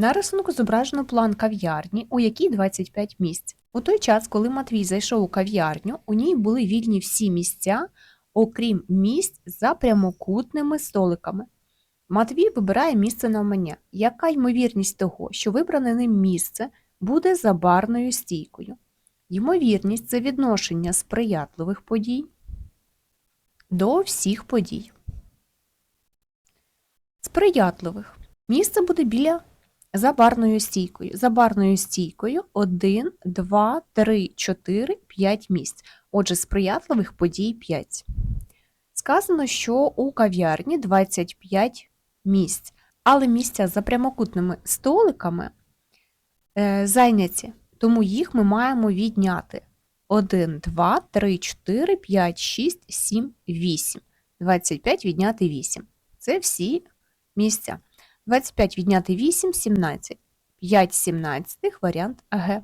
На рисунку зображено план кав'ярні, у якій 25 місць. У той час, коли Матвій зайшов у кав'ярню, у ній були вільні всі місця, окрім місць за прямокутними столиками. Матвій вибирає місце навмання. Яка ймовірність того, що вибране ним місце буде за барною стійкою? Ймовірність це відношення сприятливих подій до всіх подій. Сприятливих. Місце буде біля за барною стійкою. За барною стійкою 1, 2, 3, 4, 5 місць. Отже, сприятливих подій 5. Сказано, що у кав'ярні 25 місць, але місця за прямокутними столиками е, зайняті, тому їх ми маємо відняти 1, 2, 3, 4, 5, 6, 7, 8. 25 відняти 8. Це всі місця. 25 відняти 8 – 17. 5 сімнадцятих – варіант Г.